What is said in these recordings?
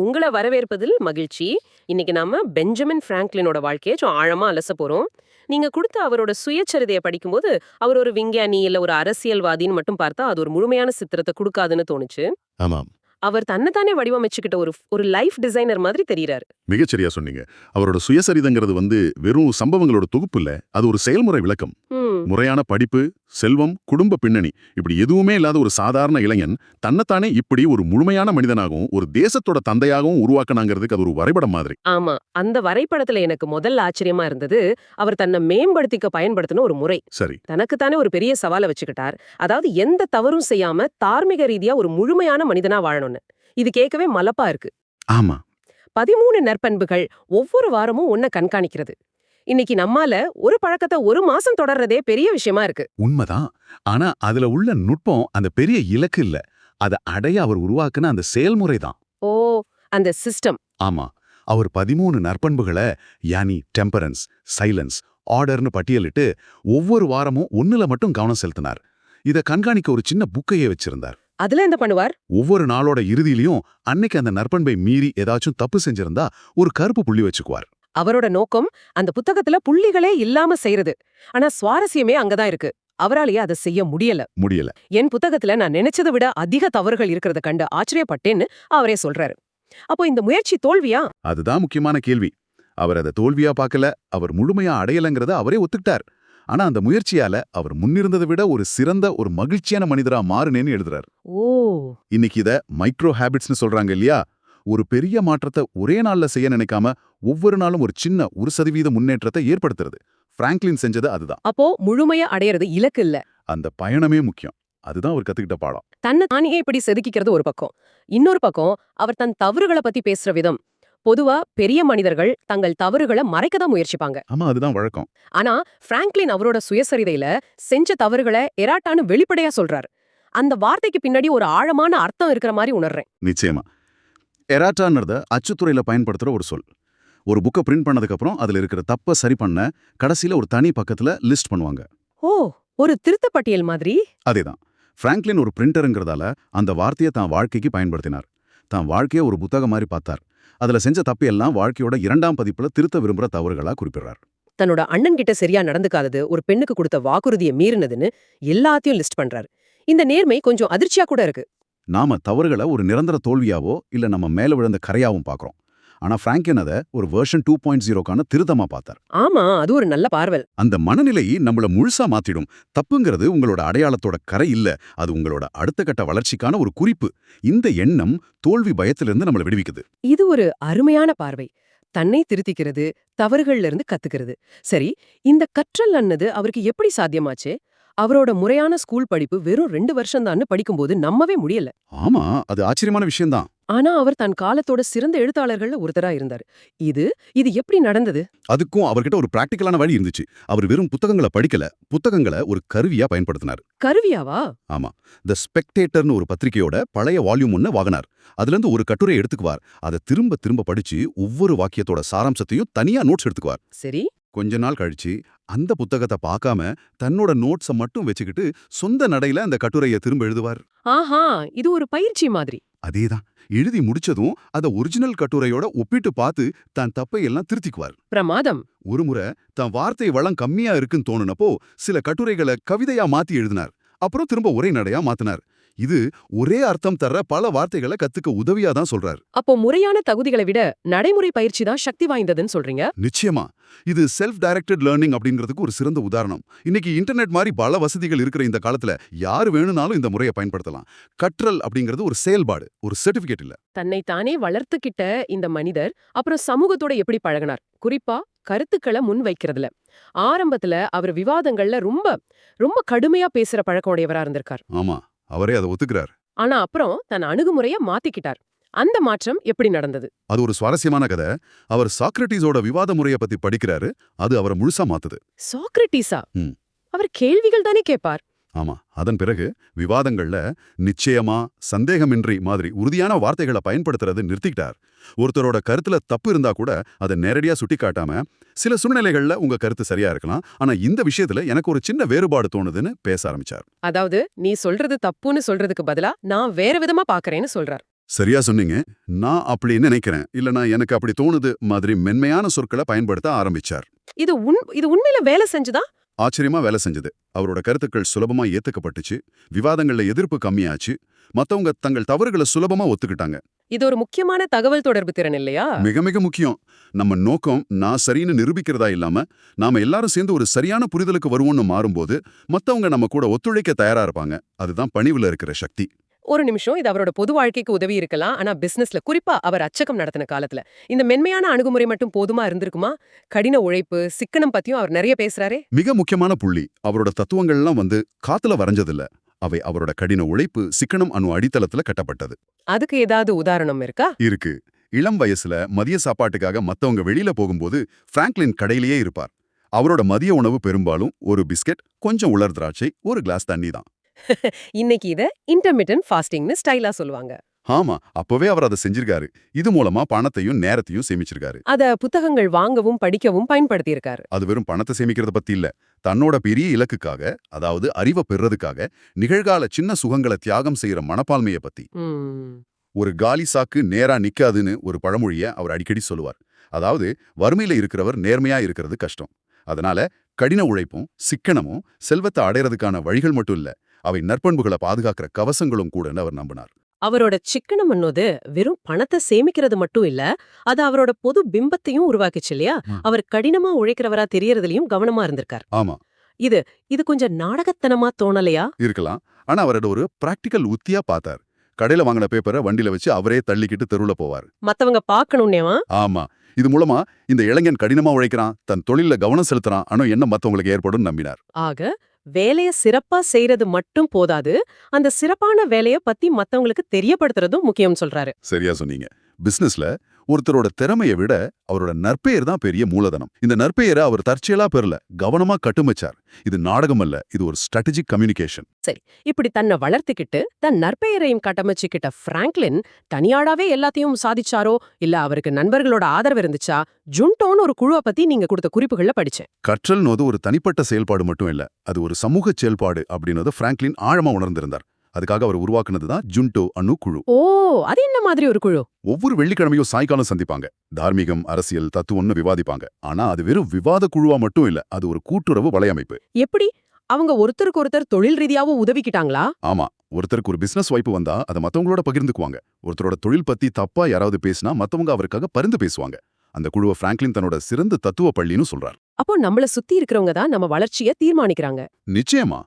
உங்கள வரவேற்பதில் மகிழ்ச்சி. இன்னைக்கு நாம பெஞ்சமின் பிராங்க்ளினோட வாழ்க்கைய ஆழமா அலச போறோம். நீங்க குடுத்த அவரோட சுயசரிதைய படிக்கும்போது, அவர் ஒரு விஞ்ஞானி, இல்ல ஒரு அரசியல்வாதின்னு மட்டும் பார்த்தா, அது ஒரு முழுமையான சித்திரத்த குடுக்காதுன்னு தோணுச்சு. ஆமாம் அவர் தன்னைத்தானே வடிவமைச்சுக்கிட்ட ஒரு ஒரு லைஃப் டிசைனர் மாதிரி தெரியறாரு. மிகச்சரியா சொன்னீங்க அவரோட சுயசரிதங்கிறது வந்து வெறும் சம்பவங்களோட தொகுப்பு இல்ல அது ஒரு செயல்முறை விளக்கம் முறையான படிப்பு செல்வம் குடும்ப பின்னணி இப்படி எதுவுமே இல்லாத ஒரு சாதாரண இளைஞன் தன்னைத்தானே இப்படி ஒரு முழுமையான மனிதனாகவும் ஒரு தேசத்தோட தந்தையாகவும் உருவாக்கணாங்கிறதுக்கு அது ஒரு வரைபடம் மாதிரி ஆமா. அந்த வரைபடத்துல எனக்கு முதல்ல ஆச்சரியமா இருந்தது, அவர் தன்னை மேம்படுத்திக்க பயன்படுத்தின ஒரு முறை. சரி தனக்குத்தானே ஒரு பெரிய சவால வச்சுக்கிட்டார். அதாவது எந்த தவறும் செய்யாம தார்மீக ரீதியா ஒரு முழுமையான மனிதனா வாழணும்னு. இது கேட்கவே மலப்பா இருக்கு. ஆமா பதிமூணு நற்பண்புகள் ஒவ்வொரு வாரமும் உன்னை கண்காணிக்கிறது. இன்னைக்கு நம்மால ஒரு பழக்கத்தை ஒரு மாசம் தொடர்றதே பெரிய விஷயமா இருக்கு. உண்மைதான். ஆனா அதுல உள்ள நுட்பம் அந்த பெரிய இலக்கு இல்ல. அதை அடைய அவர் உருவாக்குன அந்த செயல்முறை தான் ஓ அந்த சிஸ்டம். ஆமா. அவர் பதிமூணு நற்பண்புகளை யானி டெம்பரன்ஸ் சைலன்ஸ் ஆர்டர்னு பட்டியலிட்டு ஒவ்வொரு வாரமும் ஒண்ணுல மட்டும் கவனம் செலுத்தினார். இத கண்காணிக்க ஒரு சின்ன புக்கையே வச்சிருந்தார். அதுல என்ன பண்ணுவார்? ஒவ்வொரு நாளோட இறுதியிலையும் அன்னைக்கு அந்த நற்பண்பை மீறி ஏதாச்சும் தப்பு செஞ்சிருந்தா ஒரு கருப்பு புள்ளி வச்சுக்குவார். அவரோட நோக்கம் அந்த புத்தகத்துல புள்ளிகளே இல்லாம செய்யறது ஆனா சுவாரஸ்யமே அங்கதான் இருக்கு. அவராலேயே அதை செய்ய முடியல. முடியல. என் புத்தகத்துல நான் நினைச்சதை விட அதிக தவறுகள் இருக்கிறத கண்டு ஆச்சரியப்பட்டேன்னு அவரே சொல்றாரு. அப்போ இந்த முயற்சி தோல்வியா? அதுதான் முக்கியமான கேள்வி. அவர் அதை தோல்வியா பார்க்கல அவர் முழுமையா அடையலங்கிறத அவரே ஒத்துக்கிட்டார். ஆனா அந்த முயற்சியால அவர் முன்னிருந்ததை விட ஒரு சிறந்த ஒரு மகிழ்ச்சியான மனிதரா மாறுனேன்னு எழுதுறார். ஓ. இன்னைக்கு இத மைக்ரோ ஹேபிட்ஸ்னு சொல்றாங்க இல்லையா? ஒரு பெரிய மாற்றத்தை ஒரே நாள்ல செய்ய நினைக்காம ஒவ்வொரு நாளும் ஒரு சின்ன ஒரு சதவீத முன்னேற்றத்தை ஏற்படுத்துறது. பிராங்க்லின் செஞ்சது அதுதான். அப்போ முழுமையா அடையறது இலக்கு இல்ல. அந்த பயணமே முக்கியம். அதுதான் அவர் கத்துக்கிட்ட பாடம். தன்னை தானே இப்படி செதுக்கிக்கிறது ஒரு பக்கம். இன்னொரு பக்கம் அவர் தன் தவறுகளை பத்தி பேசுற விதம். பொதுவா பெரிய மனிதர்கள் தங்கள் தவறுகளை மறைக்க தான் முயற்சிப்பாங்க. ஆமா அதுதான் வழக்கம். ஆனா பிராங்க்லின் அவரோட சுயசரிதையில செஞ்ச தவறுகளை எராட்டான்னு வெளிப்படையா சொல்றாரு. அந்த வார்த்தைக்கு பின்னாடி ஒரு ஆழமான அர்த்தம் இருக்கிற மாதிரி உணர்றேன். நிச்சயமா. எராட்டான்றத அச்சுத்துறையில பயன்படுத்துற ஒரு சொல். ஒரு புக்கை பிரிண்ட் பண்ணதுக்கு அப்புறம் அதுல இருக்கிற தப்பை சரி பண்ண கடைசியில ஒரு தனி பக்கத்துல லிஸ்ட் பண்ணுவாங்க. ஓ ஒரு திருத்த பட்டியல் மாதிரி? அதேதான். பிராங்க்லின் ஒரு பிரிண்டருங்கிறதால அந்த வார்த்தையை தான் வாழ்க்கைக்கு பயன்படுத்தினார். தான் வாழ்க்கையை ஒரு புத்தகம் மாதிரி பார்த்தார். அதுல செஞ்ச தப்பையெல்லாம் வாழ்க்கையோட இரண்டாம் பதிப்புல திருத்த விரும்புற தவறுகளா குறிப்பிடுறார். தன்னோட அண்ணன் கிட்ட சரியா நடந்துக்காதது ஒரு பெண்ணுக்கு கொடுத்த வாக்குறுதியை மீறினதுன்னு எல்லாத்தையும் லிஸ்ட் பண்றாரு. இந்த நேர்மை கொஞ்சம் அதிர்ச்சியா கூட இருக்கு. நாம தவறுகளை ஒரு நிரந்தர தோல்வியாவோ இல்ல நம்ம மேல விழுந்த கரையாவும் பார்க்கறோம் ஆனா பிராங்க்லின் அதை ஒரு வெர்ஷன் டூ பாயிண்ட் ஜீரோக்கான திருத்தமா பார்த்தார். ஆமா அது ஒரு நல்ல பார்வல். அந்த மனநிலை நம்மள முழுசா மாத்திடும். தப்புங்கிறது உங்களோட அடையாளத்தோட கரை இல்ல அது உங்களோட அடுத்த கட்ட வளர்ச்சிக்கான ஒரு குறிப்பு. இந்த எண்ணம் தோல்வி பயத்திலிருந்து நம்மள விடுவிக்குது. இது ஒரு அருமையான பார்வை. தன்னை திருத்திக்கிறது தவறுகள்ல இருந்து கத்துக்கிறது. சரி இந்த கற்றல் அன்னது அவருக்கு எப்படி சாத்தியமாச்சு? அவரோட முறையான ஸ்கூல் படிப்பு வெறும் ரெண்டு வருஷம் தான் படிக்கும்போது நம்பவே முடியல. ஆமா அது ஆச்சரியமான விஷயம்தான். ஆனா அவர் தன் காலத்தோட சிறந்த எழுத்தாளர்கள்ல ஒருத்தரா இருந்தார். இது இது எப்படி நடந்தது? அதுக்கும் அவர்கிட்ட ஒரு பிராக்டிக்கலான வழி இருந்துச்சு. அவர் வெறும் புத்தகங்களை படிக்கல புத்தகங்களை ஒரு கருவியா பயன்படுத்தினார். கருவியாவா? ஆமா த ஸ்பெக்டேட்டர்னு ஒரு பத்திரிகையோட பழைய வால்யூம் ஒன்னு வாங்கினார். அதுல இருந்து ஒரு கட்டுரை எடுத்துக்குவார். அதை திரும்ப திரும்ப படிச்சு ஒவ்வொரு வாக்கியத்தோட சாராம்சத்தையும் தனியா நோட்ஸ் எடுத்துக்குவார். சரி. கொஞ்ச நாள் கழிச்சு அந்த புத்தகத்தை பார்க்காம தன்னோட நோட்ஸை மட்டும் வச்சுக்கிட்டு சொந்த நடையில அந்த கட்டுரையை திரும்ப எழுதுவார். ஆஹா இது ஒரு பயிற்சி மாதிரி. அதேதான். எழுதி முடிச்சதும் அதை ஒரிஜினல் கட்டுரையோட ஒப்பிட்டு பார்த்து தன் தப்பை எல்லாம் திருத்திக்குவார். பிரமாதம். ஒருமுறை தன் வார்த்தை வளம் கம்மியா இருக்குன்னு தோணுனப்போ சில கட்டுரைகளை கவிதையா மாத்தி எழுதினார். அப்புறம் திரும்ப ஒரே நடையா மாத்தினார். இது ஒரே அர்த்தம் தர்ற பல வார்த்தைகளை கத்துக்க உதவியா தான் சொல்றார். அப்போ முறையான தகுதிகளை விட நடைமுறை பயிற்சி தான் சக்தி வாய்ந்ததுன்னு சொல்றீங்க? நிச்சயமா. இது செல்ஃப் டைரக்டட் லேர்னிங் அப்படிங்கிறதுக்கு ஒரு சிறந்த உதாரணம். இன்னைக்கு இன்டர்நெட் மாதிரி பல வசதிகள் இருக்கிற இந்த காலத்துல யாரு வேணும்னாலும் இந்த முறையை பயன்படுத்தலாம். கற்றல் அப்படிங்கிறது ஒரு செயல்பாடு ஒரு சர்டிபிகேட் இல்ல. தன்னை தானே வளர்த்துக்கிட்ட இந்த மனிதர் அப்புறம் சமூகத்தோட எப்படி பழகினார்? குறிப்பா கருத்துக்களை முன் வைக்கிறதுல. ஆரம்பத்துல அவர் விவாதங்கள்ல ரொம்ப ரொம்ப கடுமையா பேசுற பழக்கம் உடையவரா இருந்திருக்கார். ஆமா. அவரே அதை ஒத்துக்கிறார். ஆனா அப்புறம் தன் அணுகுமுறைய மாத்திக்கிட்டார். அந்த மாற்றம் எப்படி நடந்தது? அது ஒரு சுவாரஸ்யமான கதை. அவர் சாக்ரட்டிஸோட விவாத முறையை பத்தி படிக்கிறாரு. அது அவரை முழுசா மாத்துது. சாக்ரட்டிஸா. அவர் கேள்விகள் தானே கேட்பார். ஆமா அதன் பிறகு விவாதங்கள்ல நிச்சயமா சந்தேகமின்றி மாதிரி உறுதியான வார்த்தைகளை பயன்படுத்துறது நிறுத்திக்கிட்டார். ஒருத்தரோட கருத்துல தப்பு இருந்தா கூட அதை நேரடியா சுட்டி காட்டாம சில சூழ்நிலைகள்ல உங்க கருத்து சரியா இருக்கலாம். ஆனா இந்த விஷயத்துல எனக்கு ஒரு சின்ன வேறுபாடு தோணுதுன்னு பேச ஆரம்பிச்சார். அதாவது நீ சொல்றது தப்புன்னு சொல்றதுக்கு பதிலா நான் வேற விதமா பாக்கறேன்னு சொல்றார். சரியா சொன்னீங்க. நான் அப்படி நினைக்கிறேன். இல்லனா எனக்கு அப்படி தோணுது மாதிரி மென்மையான சொற்களை பயன்படுத்த ஆரம்பிச்சார். இது உண் இது உண்மையில வேலை செஞ்சுதா? ஆச்சரியமா வேலை செஞ்சது. அவரோட கருத்துக்கள் சுலபமா ஏத்துக்கப்பட்டுச்சு. விவாதங்கள்ல எதிர்ப்பு கம்மியாச்சு. மத்தவங்க தங்கள் தவறுகளை சுலபமா ஒத்துக்கிட்டாங்க. இது ஒரு முக்கியமான தகவல் தொடர்பு திறன் இல்லையா? மிக மிக முக்கியம். நம்ம நோக்கம் நான் சரின்னு நிரூபிக்கிறதா இல்லாம நாம எல்லாரும் சேர்ந்து ஒரு சரியான புரிதலுக்கு வருவோம்னு மாறும்போது மத்தவங்க நம்ம கூட ஒத்துழைக்க தயாரா இருப்பாங்க. அதுதான் பணிவுல இருக்கிற சக்தி. ஒரு நிமிஷம் இது அவரோட பொது வாழ்க்கைக்கு உதவி இருக்கலாம். ஆனா பிசினஸ்ல குறிப்பா அவர் அச்சகம் நடத்தின காலத்துல. இந்த மென்மையான அணுகுமுறை மட்டும் போதுமா இருந்திருக்குமா? கடின உழைப்பு சிக்கனம் பத்தியும் அவர் நிறைய பேசுறாரே. மிக முக்கியமான புள்ளி. அவரோட தத்துவங்கள்லாம் வந்து காத்துல வரைஞ்சதில்ல. அவை அவரோட கடின உழைப்பு சிக்கனம் அணு அடித்தளத்துல கட்டப்பட்டது. அதுக்கு ஏதாவது உதாரணம் இருக்கா? இருக்கு. இளம் வயசுல மதிய சாப்பாட்டுக்காக மத்தவங்க வெளியில போகும்போது பிராங்க்லின் கடையிலேயே இருப்பார். அவரோட மதிய உணவு பெரும்பாலும் ஒரு பிஸ்கட் கொஞ்சம் உலர் திராட்சை ஒரு கிளாஸ் தண்ணி தான். இன்னைக்கு இத இன்டர்மிட்டன்ட் ஃபாஸ்டிங்னு ஸ்டைலா சொல்லுவாங்க. ஆமா அப்பவே அவர் அதை செஞ்சிருக்காரு. இது மூலமா பணத்தையும் நேரத்தையும் சேமிச்சிருக்காரு. அத புத்தகங்கள் வாங்கவும் படிக்கவும் பயன்படுத்தி இருக்காரு அது வெறும் பணத்தை சேமிக்கிறத பத்தி இல்ல. தன்னோட பெரிய இலக்குக்காக அதாவது அறிவை பெறதுக்காக நிகழ்கால சின்ன சுகங்களை தியாகம் செய்யற மனப்பான்மைய பத்தி. ஒரு காலி சாக்கு நேரா நிக்காதுன்னு ஒரு பழமொழிய அவர் அடிக்கடி சொல்லுவார். அதாவது வறுமையில இருக்கிறவர் நேர்மையா இருக்கிறது கஷ்டம். அதனால கடின உழைப்பும் சிக்கனமும் செல்வத்தை அடையறதுக்கான வழிகள் மட்டும் இல்ல. அவை நற்பண்புகளை பாதுகாக்கிற கவசங்களும் கூடன்னு அவர் நம்பினார். அவரோட சிக்கனம் என்னது? வெறும் பணத்தை சேமிக்கிறது மட்டும் இல்ல அது அவரோட பொது பிம்பத்தையும் உருவாக்குச்சு இல்லையா? அவர் கடினமா உழைக்கிறவரா தெரியறதுலயும் கவனமா இருந்திருக்கார். ஆமா. இது இது கொஞ்சம் நாடகத்தனமா தோணலையா? இருக்கலாம். ஆனா அவரோட ஒரு பிராக்டிக்கல் உத்தியா பார்த்தார். கடையில வாங்கின பேப்பரை வண்டியில வச்சு அவரே தள்ளிக்கிட்டு தெருவுல போவார். மத்தவங்க பாக்கணும்னேவா ஆமா. இது மூலமா இந்த இளைஞன் கடினமா உழைக்கிறான் தன் தொழில கவனம் செலுத்துறான் ஆனா என்ன மத்தவங்களுக்கு ஏற்படும் நம்பினார். ஆக வேலைய சிறப்பா செய்யறது மட்டும் போதாது அந்த சிறப்பான வேலைய பத்தி மத்தவங்களுக்கு தெரியப்படுத்துறதும் முக்கியம் சொல்றாரு. சரியா சொன்னீங்க. பிசினஸ்ல ஒருத்தரோட திறமையை விட அவரோட நற்பெயர் தான் பெரிய மூலதனம். இந்த நற்பெயரை அவர் தற்செயலா பெறல கவனமா கட்டுமச்சார். இது நாடகம் அல்ல இது ஒரு ஸ்ட்ராட்டஜிக் கம்யூனிகேஷன் இப்படி தன்னை வளர்த்துக்கிட்டு தன் நற்பெயரையும் கட்டமைச்சுக்கிட்ட பிராங்க்லின் தனியாடாவே எல்லாத்தையும் சாதிச்சாரோ? இல்ல அவருக்கு நண்பர்களோட ஆதரவு இருந்துச்சா? ஜுன்டோன்னு ஒரு குழுவை பத்தி நீங்க கொடுத்த குறிப்புகள்ல படிச்சேன். கற்றல்னோது ஒரு தனிப்பட்ட செயல்பாடு மட்டும் இல்ல அது ஒரு சமூக செயல்பாடு அப்படின்னது பிராங்க்லின் ஆழமா உணர்ந்திருந்தார். அதுக்காக அவர் உருவாக்குனது தான் ஜுன்டோ அணு குழு. ஓ அது என்ன மாதிரி ஒரு குழு? ஒவ்வொரு வெள்ளிக்கிழமையும் சாயங்காலம் சந்திப்பாங்க. தார்மீகம் அரசியல் தத்துவம்னு விவாதிப்பாங்க. ஆனா அது வெறும் விவாத குழுவா மட்டும் இல்ல அது ஒரு கூட்டுறவு வலையமைப்பு. எப்படி? அவங்க ஒருத்தருக்கு ஒருத்தர் தொழில் ரீதியாவும் உதவிக்கிட்டாங்களா? ஆமா ஒருத்தருக்கு ஒரு பிசினஸ் வாய்ப்பு வந்தா அதை மத்தவங்களோட பகிர்ந்துக்குவாங்க. ஒருத்தரோட தொழில் பத்தி தப்பா யாராவது பேசினா மத்தவங்க அவருக்காக பரிந்து பேசுவாங்க. அந்த குழுவை பிராங்க்லின் தன்னோட சிறந்த தத்துவ பள்ளின்னு சொல்றார். அப்போ நம்மள சுத்தி இருக்கிறவங்க தான் நம்ம வளர்ச்சிய தீர்மானிக்கிறாங்க. நிச்சயமா.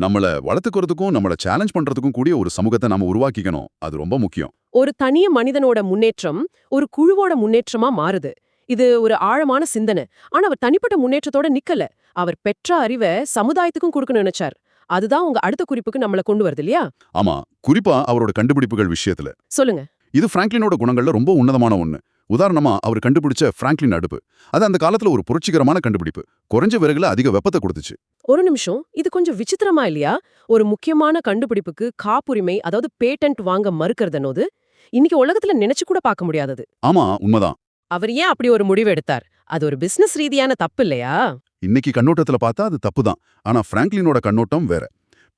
நம்மள வளர்த்துக்கிறதுக்கும் நம்மள சேலஞ்ச் பண்றதுக்கும் கூடிய ஒரு சமூகத்தை நாம உருவாக்கிக்கணும். அது ரொம்ப முக்கியம். ஒரு தனிய மனிதனோட முன்னேற்றம் ஒரு குழுவோட முன்னேற்றமா மாறுது. இது ஒரு ஆழமான சிந்தனை. ஆனா அவர் தனிப்பட்ட முன்னேற்றத்தோட நிக்கல. அவர் பெற்ற அறிவை சமுதாயத்துக்கும் கொடுக்கணும்னு நினைச்சார். அதுதான் உங்க அடுத்த குறிப்புக்கு நம்மள கொண்டு வருது இல்லையா? ஆமா. குறிப்பா அவரோட கண்டுபிடிப்புகள் விஷயத்துல. சொல்லுங்க. இது பிராங்க்லினோட குணங்கள்ல ரொம்ப உன்னதமான ஒண்ணு. உதாரணமா அவர் கண்டுபிடிச்ச பிராங்க்லின் அடுப்பு. அது அந்த காலத்துல ஒரு புரட்சிகரமான கண்டுபிடிப்பு. குறைஞ்ச விறகுல அதிக வெப்பத்தை கொடுத்துச்சு. ஒரு நிமிஷம். இது கொஞ்சம் விசித்திரமா இல்லையா? ஒரு முக்கியமான கண்டுபிடிப்புக்கு காப்புரிமை அதாவது பேட்டன்ட் வாங்க மறுக்கிறதுனோது இன்னைக்கு உலகத்துல நினைச்சு கூட பார்க்க முடியாதது. ஆமா உண்மைதான். அவர் ஏன் அப்படி ஒரு முடிவு எடுத்தார்? அது ஒரு பிசினஸ் ரீதியான தப்பு இல்லையா? இன்னைக்கு கண்ணோட்டத்துல பார்த்தா அது தப்புதான். ஆனா பிராங்க்லினோட கண்ணோட்டம் வேற.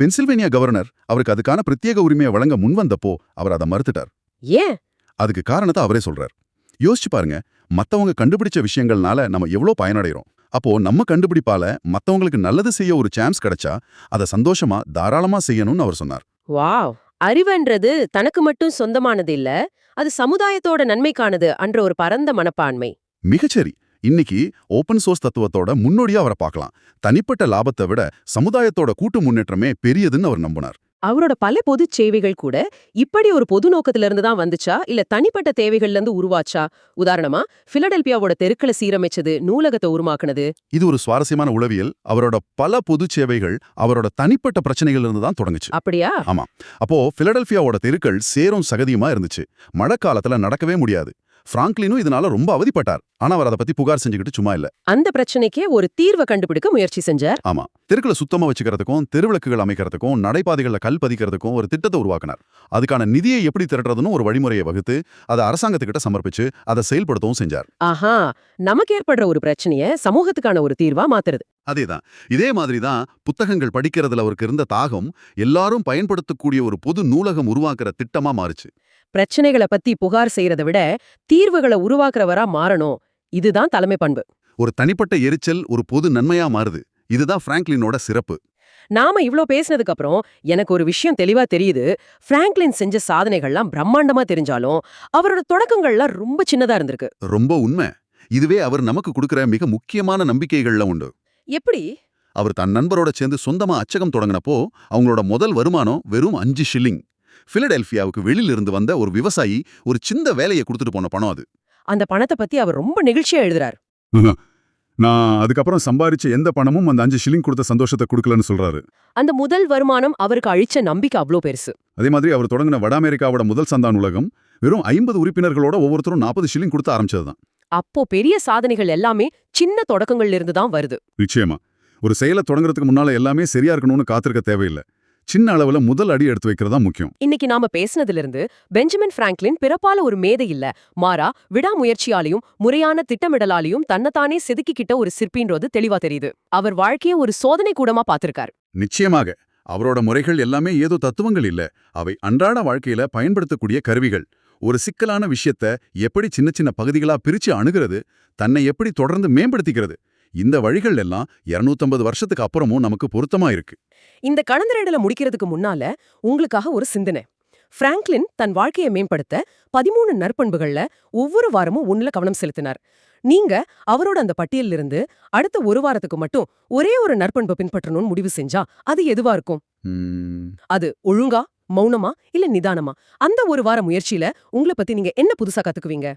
பென்சில்வேனியா கவர்னர் அவருக்கு அதுக்கான பிரத்யேக உரிமையை வழங்க முன்வந்தப்போ அவர் அதை மறுத்துட்டார். ஏன்? அதுக்கு காரணத்தை அவரே சொல்றார். யோசிச்சு பாருங்க. மத்தவங்க கண்டுபிடிச்ச விஷயங்கள்னால நம்ம எவ்வளவு பயனடைறோம். அப்போ நம்ம கண்டுபிடிப்பால மத்தவங்களுக்கு நல்லது செய்ய ஒரு சான்ஸ் கிடைச்சா அதை சந்தோஷமா தாராளமா செய்யணும்னு அவர் சொன்னார். வாவ்! அறிவுன்றது தனக்கு மட்டும் சொந்தமானது இல்ல அது சமுதாயத்தோட நன்மைக்கானது என்ற ஒரு பரந்த மனப்பான்மை. மிகச்சரி. இன்னைக்கு ஓபன் சோர்ஸ் தத்துவத்தோட முன்னோடியா அவரை பார்க்கலாம். தனிப்பட்ட லாபத்தை விட சமுதாயத்தோட கூட்டு முன்னேற்றமே பெரியதுன்னு அவர் நம்பினார். அவரோட பல பொது சேவைகள் கூட இப்படி ஒரு பொது நோக்கத்துல இருந்து தான் வந்துச்சா? இல்ல தனிப்பட்ட தேவைகள்ல இருந்து உருவாச்சா? உதாரணமா பிலடெல்பியாவோட தெருக்களை சீரமைச்சது நூலகத்தை உருவாக்குனது. இது ஒரு சுவாரஸ்யமான உளவியல். அவரோட பல பொது சேவைகள் அவரோட தனிப்பட்ட பிரச்சனைகள் இருந்து தான் தொடங்குச்சு. அப்படியா? அப்போ பிலடெல்பியாவோட தெருக்கள் சேரும் சகதியுமா இருந்துச்சு. மழைக்காலத்துல நடக்கவே முடியாது. பிராங்க்லினும் இதனால ரொம்ப அவதிப்பட்டார். ஆனா அவர் அதை பத்தி புகார் செஞ்சுக்கிட்டு சும்மா இல்ல. அந்த பிரச்சனைக்கே ஒரு தீர்வை கண்டுபிடிக்க முயற்சி செஞ்சார். ஆமா. தெருக்களை சுத்தமா வச்சுக்கிறதுக்கும் தெருவிளக்குகள் அமைக்கிறதுக்கும் நடைபாதைகள்ல கல் பதிக்கிறதுக்கும் ஒரு திட்டத்தை உருவாக்கினார். அதுக்கான நிதியை எப்படி திரட்டுறதுன்னு ஒரு வழிமுறையை வகுத்து அதை அரசாங்கத்துக்கிட்ட சமர்ப்பிச்சு அதை செயல்படுத்தவும் செஞ்சார். ஆஹா! நமக்கு ஏற்படுற ஒரு பிரச்சனைய சமூகத்துக்கான ஒரு தீர்வா மாத்துறது. அதேதான். இதே மாதிரி தான் புத்தகங்கள் படிக்கிறதுல அவருக்கு இருந்த தாகம் எல்லாரும் பயன்படுத்தக்கூடிய ஒரு பொது நூலகம் உருவாக்குற திட்டமா மாறுச்சு. பிரச்சனைகளை பத்தி புகார் செய்யறத விட தீர்வுகளை உருவாக்குறவரா மாறணும். இதுதான் தலைமை பண்பு. ஒரு தனிப்பட்ட எரிச்சல் ஒரு பொது நன்மையா மாறுது. இதுதான் பிராங்க்லினோட சிறப்பு. நாம இவ்ளோ பேசினதுக்கு அப்புறம் எனக்கு ஒரு விஷயம் தெளிவா தெரியுது. பிராங்க்லின் செஞ்ச சாதனைகள்லாம் பிரம்மாண்டமா தெரிஞ்சாலும் அவரோட தொடக்கங்கள்லாம் ரொம்ப சின்னதா இருந்திருக்கு. ரொம்ப உண்மை. இதுவே அவர் நமக்கு கொடுக்கிற மிக முக்கியமான நம்பிக்கைகள்ல உண்டு. எப்படி? அவர் தன் நண்பரோட சேர்ந்து சொந்தமா அச்சகம் தொடங்கினப்போ அவங்களோட முதல் வருமானம் வெறும் அஞ்சு ஷில்லிங். பிலடெல்பியாவுக்கு வெளியிலிருந்து வந்த ஒரு விவசாயி ஒரு சின்ன வேலையை கொடுத்துட்டு போன பணம் அது. அந்த பணத்தை பத்தி அவர் ரொம்ப நெகிழ்ச்சியா எழுதுறார். நான் அதுக்கப்புறம் சம்பாரிச்ச எந்த பணமும் அந்த அஞ்சு ஷில்லிங் கொடுத்த சந்தோஷத்தை கொடுக்கலன்னு சொல்றாரு. அந்த முதல் வருமானம் அவருக்கு அழிச்ச நம்பிக்கை அவ்ளோ பெருசு. அதே மாதிரி அவர் தொடங்கின வட அமெரிக்காவோட முதல் சந்தான் உலகம். வெறும் ஐம்பது உறுப்பினர்களோட ஒவ்வொருத்தரும் நாற்பது ஷில்லிங் கொடுத்து ஆரம்பிச்சதுதான் அப்போ பெரிய சாதனைகள் எல்லாமே சின்ன தொடக்கங்கள்ல இருந்து தான் வருது. நிச்சயமா. ஒரு செயலை தொடங்குறதுக்கு முன்னால எல்லாமே சரியா இருக்கணும்னு காத்திருக்க தேவையில்லை. சின்ன அளவுல முதல் அடி எடுத்து வைக்கிறதா முக்கியம். இன்னைக்கு நாம பேசினதுல இருந்து பெஞ்சமின் பிராங்க்லின் பிறப்பால ஒரு மேதை இல்ல. மாறா விடாமுயற்சியாலையும் முறையான திட்டமிடலாலையும் தன்னைத்தானே செதுக்கிக்கிட்ட ஒரு சிற்பின்றது தெளிவா தெரியுது. அவர் வாழ்க்கைய ஒரு சோதனை கூடமா பார்த்திருக்கார். நிச்சயமாக அவரோட முறைகள் எல்லாமே ஏதோ தத்துவங்கள் இல்ல. அவை அன்றாட வாழ்க்கையில பயன்படுத்தக்கூடிய கருவிகள். ஒரு சிக்கலான விஷயத்த எப்படி சின்ன சின்ன பகுதிகளா பிரிச்சு அணுகிறது தன்னை எப்படி தொடர்ந்து மேம்படுத்திக்கிறது இந்த வழிகள் எல்லாம் 250 வருஷத்துக்கு அப்புறமும் நமக்கு பொருத்தமா இருக்கு. இந்த கலந்துரைடலை முடிக்கிறதுக்கு முன்னால உங்களுக்காக ஒரு சிந்தனை. பிராங்க்லின் தன் வாழ்க்கையை மேம்படுத்த பதிமூணு நற்பண்புகள்ல ஒவ்வொரு வாரமும் ஒண்ணுல கவனம் செலுத்தினார். நீங்க அவரோட அந்த பட்டியல்ல இருந்து அடுத்த ஒரு வாரத்துக்கு மட்டும் ஒரே ஒரு நற்பண்பை பின்பற்றணும்னு முடிவு செஞ்சா அது எதுவா இருக்கும்? அது ஒழுங்கா மௌனமா இல்ல நிதானமா? அந்த ஒரு வார முயற்சியில உங்களை பத்தி நீங்க என்ன புதுசா கத்துக்குவீங்க?